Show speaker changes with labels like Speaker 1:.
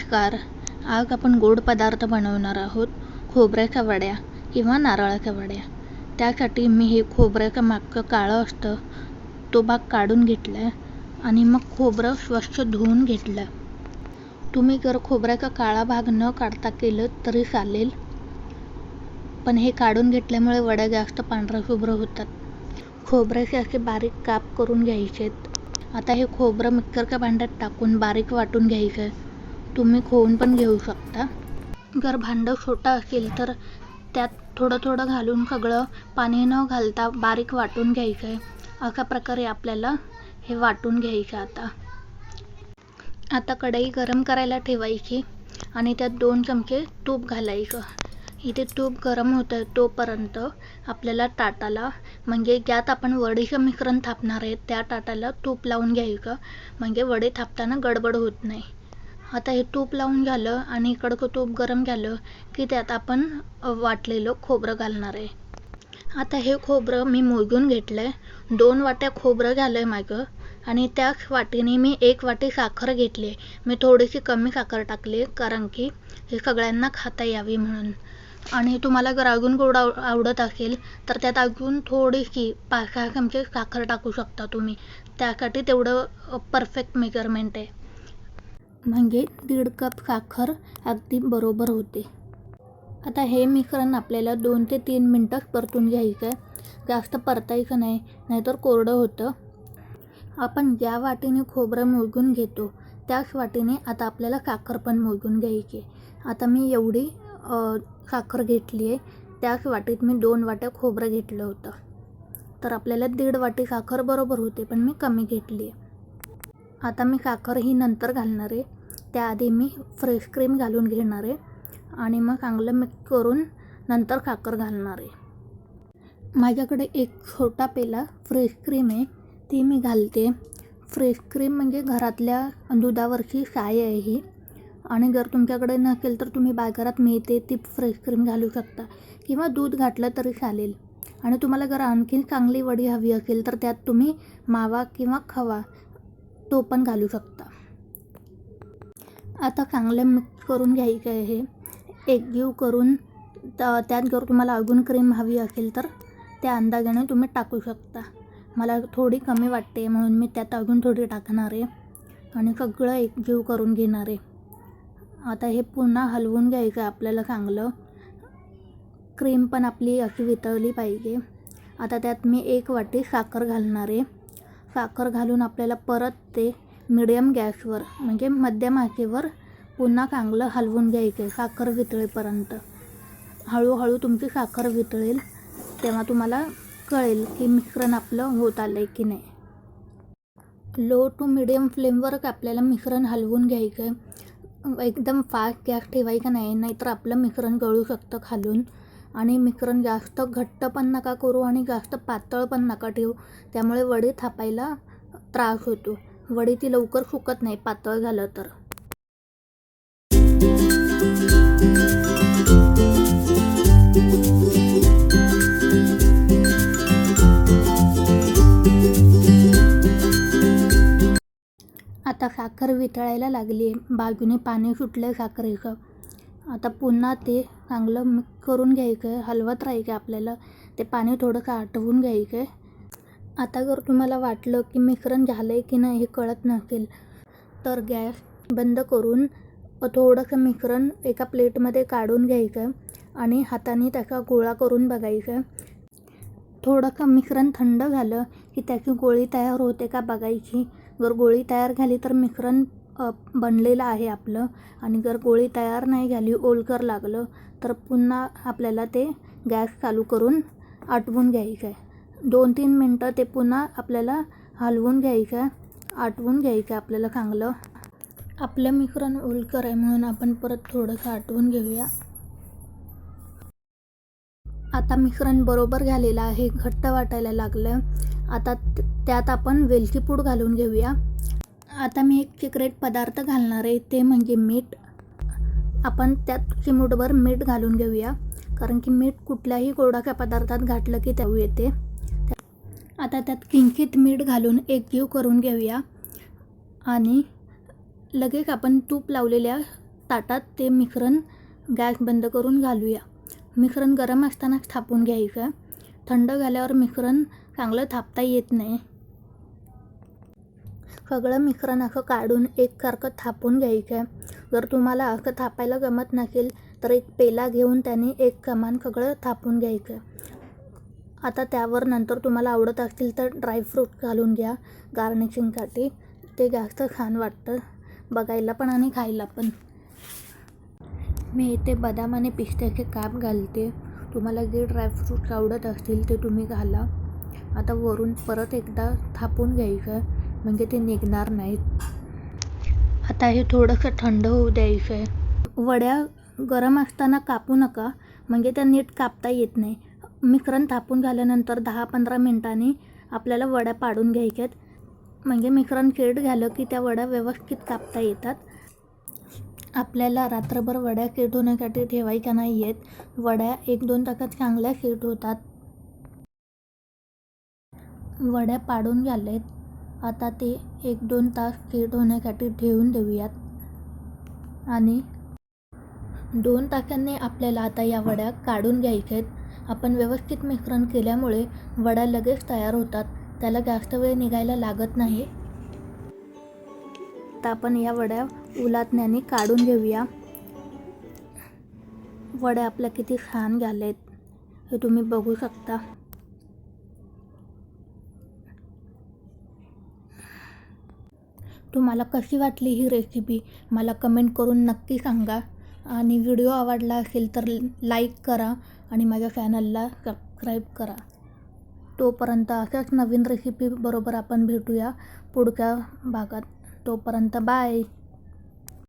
Speaker 1: नमस्कार. आज आपण गोड पदार्थ बनवणार आहोत खोबऱ्याच्या वड्या किंवा नारळाच्या वड्या त्यासाठी मी हे खोबऱ्याचं मागचं काळं असतं तो भाग काढून घेतला आहे आणि मग खोबरं स्वच्छ धुवून घेतलं. तुम्ही जर खोबऱ्याचा काळा भाग न काढता केलं तरी चालेल. पण हे काढून घेतल्यामुळे वड्या जास्त पांढऱ्या शुभ्र होतात. खोबऱ्याचे असे बारीक काप करून घ्यायचे आता हे खोबरं मिक्सरच्या भांड्यात टाकून बारीक वाटून घ्यायचं आहे तुम्ही खोवून पण घेऊ शकता. जर भांडं छोटं असेल तर त्यात थोडं थोडं घालून सगळं पाणी न घालता बारीक वाटून घ्यायचं आहे अशा प्रकारे आपल्याला हे वाटून घ्यायचं आता. आता कढई गरम करायला ठेवायची आणि त्यात दोन चमचे तूप घालायचं. इथे तूप गरम होतं तोपर्यंत आपल्याला ताटाला म्हणजे ज्यात आपण वडीचं मिश्रण थापणार आहे त्या ताटाला तूप लावून घ्यायचं. म्हणजे वडे थापताना गडबड होत नाही. आता हे तूप लावून झालं आणि इकडचं तूप गरम झालं की त्यात आपण वाटलेलं खोबरं घालणार आहे. आता हे खोबरं मी मोजून घेतलं आहे दोन वाट्या खोबरं घालं आहे माझं आणि त्या वाटीने मी एक वाटी साखर घेतली. आहे मी थोडीशी कमी साखर टाकली कारण की हे सगळ्यांना खाता यावी म्हणून. आणि तुम्हाला जर अजून गोड आव आवडत असेल तर त्यात अजून थोडीशी पाच सहा चमचे साखर टाकू शकता तुम्ही. त्यासाठी तेवढं परफेक्ट मेजरमेंट आहे. म्हणजे दीड कप साखर अगदी बरोबर होते. आता हे मिश्रण आपल्याला दोन ते तीन मिनटं परतून घ्यायचं आहे. जास्त परतायचं नाही नाहीतर कोरडं होतं. आपण ज्या वाटीने खोबरं मोजून घेतो त्याच वाटीने आता आपल्याला साखर पण मोजून घ्यायची आता मी एवढी साखर घेतली आहे त्याच वाटीत मी दोन वाट्या खोबरं घेतलं होतं. तर आपल्याला दीड वाटी साखर बरोबर होते पण मी कमी घेतली आहे. आता मी साखर ही नंतर घालणार आहे. त्याआधी मी फ्रेश क्रीम घालून घेणार आहे. आणि मग चांगलं मिक्स करून नंतर साखर घालणार आहे. माझ्याकडे एक छोटा पेला फ्रेश क्रीम आहे. ती मी घालते. फ्रेश क्रीम म्हणजे घरातल्या दुधावरची साय आहे ही. आणि जर तुमच्याकडे नसेल तर तुम्ही बाजारात मिळते ती फ्रेश क्रीम घालू शकता. किंवा दूध घातलं तरी चालेल. आणि तुम्हाला जर आणखीन चांगली वडी हवी असेल तर त्यात तुम्ही मावा किंवा खवा तो पण घालू शकता. आता चांगलं मिक्स करून घ्यायचं आहे. एकजीव करून त्यात जर तुम्हाला अजून क्रीम हवी असेल तर त्या अंदाजाने तुम्ही टाकू शकता. मला थोडी कमी वाटते म्हणून मी त्यात अजून थोडी टाकणार आहे. आणि सगळं एकजीव करून घेणार आहे. आता हे पुन्हा हलवून घ्यायचं आहे आपल्याला चांगलं. क्रीम पण आपली अशी वितळली पाहिजे. आता त्यात मी एक वाटी साखर घालणार आहे. साखर घालून आपल्याला परत ते मिडियम गॅसवर म्हणजे मध्यम आचेवर पुन्हा चांगलं हलवून घ्यायचं आहे साखर वितळेपर्यंत. हळूहळू तुमची साखर वितळेल तेव्हा तुम्हाला कळेल की मिश्रण आपलं होत आलं आहे की नाही. लो टू मिडियम फ्लेमवरच आपल्याला मिश्रण हलवून घ्यायचं आहे एकदम फास्ट गॅस ठेवायचा नाही नाहीतर आपलं मिश्रण गळू शकतं खालून. आणि मिश्रण जास्त घट्ट पण नका करू आणि जास्त पातळ पण नका ठेवू. त्यामुळे वडी थापायला त्रास होतो. वडी ती लवकर सुकत नाही पातळ झालं तर. आता साखर वितळायला लागली आहे बाजूने पाणी सुटलं साखरेचं. आता पुन्हा ते चांगलं मिक्स करून घ्यायचं आहे हलवत राहायचं आपल्याला. ते पाणी थोडंसं आटवून घ्यायचं आहे आता जर तुम्हाला वाटलं की मिश्रण झालं आहे की नाही हे कळत नसेल तर गॅस बंद करून थोडंसं मिश्रण एका प्लेटमध्ये काढून घ्यायचं आणि हाताने त्याचा गोळा करून बघायचं थोडंसं मिश्रण थंड झालं की त्याची गोळी तयार होते का बघायची. जर गोळी तयार झाली तर मिश्रण बनलेलं आहे आपलं. आणि जर गोळी तयार नाही झाली ओलकर लागलं तर पुन्हा आपल्याला ते गॅस चालू करून आटवून घ्यायचं आहे दोन तीन मिनटं ते पुन्हा आपल्याला हलवून घ्यायचं आहे आटवून घ्यायचं आहे आपल्याला चांगलं. आपलं मिश्रण ओलकर आहे म्हणून आपण परत थोडंसं आटवून घेऊया. आता मिश्रण बरोबर झालेलं आहे घट्ट वाटायला लागलं. आता त्यात आपण वेलची पूड घालून घेऊया. आता मी एक सिक्रेट पदार्थ घालणार आहे ते म्हणजे मीठ. आपण त्यात चिमूटभर मीठ घालून घेऊया कारण की मीठ कुठल्याही गोडाच्या पदार्थात घातलं की त्याऊ येते. आता त्यात किंचित मीठ घालून एकजीव करून घेऊया. आणि लगेच आपण तूप लावलेल्या ताटात ते मिश्रण गॅस बंद करून घालूया. मिश्रण गरम असतानाच थापून घ्यायचं. थंड झाल्यावर मिश्रण चांगलं थापता येत नाही. सगळं मिश्रण असं काढून एकसारखं थापून घ्यायचं. जर तुम्हाला असं थापायला जमत नसेल तर एक पेला घेऊन त्याने एक समान सगळं थापून घ्यायचं. आता त्यावर नंतर तुम्हाला आवडत असतील तर ड्रायफ्रूट घालून घ्या. गार्निशिंगसाठी ते जास्त छान वाटतं. बघायला पण आणि खायला पण. मी इथे बदाम आणि पिस्त्याचे काप घालते. तुम्हाला जे ड्रायफ्रूट आवडत असतील ते तुम्ही घाला. आता वरून परत एकदा थापून घ्यायचं. म्हणजे ते निघणार नाहीत. आता हे थोडंसं थंड होऊ द्यायचं आहे. वड्या गरम असताना कापू नका म्हणजे त्या नीट कापता येत नाही. मिश्रण थापून झाल्यानंतर दहा पंधरा मिनटांनी आपल्याला वड्या पाडून घ्यायच्यात. म्हणजे मिश्रण केड झालं की त्या वड्या व्यवस्थित कापता येतात. आपल्याला रात्रभर वड्या केट होण्यासाठी ठेवायच्या नाही आहेत वड्या एक दोन तासात चांगल्या केट होतात. वड्या पाडून झालेत. आता ते एक दोन तास केट होण्यासाठी ठेवून देऊयात. आणि दोन तासांनी आपल्याला आता या वड्या काढून घ्यायच्या आहेत आपण व्यवस्थित मिश्रण केल्यामुळे वड्या लगेच तयार होतात. त्याला जास्त वेळ निघायला लागत नाही. आता आपण या वड्या उलातण्याने काढून घेऊया. वड्या आपल्या किती छान झालेत. हे तुम्ही बघू शकता. तुम्हाला कशी वाटली ही रेसिपी मला कमेंट करून नक्की सांगा. आणि व्हिडिओ आवडला असेल तर लाईक करा आणि माझ्या चॅनलला सबस्क्राईब करा. तोपर्यंत अशाच नवीन रेसिपी बरोबर आपण भेटूया पुढच्या भागात. तोपर्यंत बाय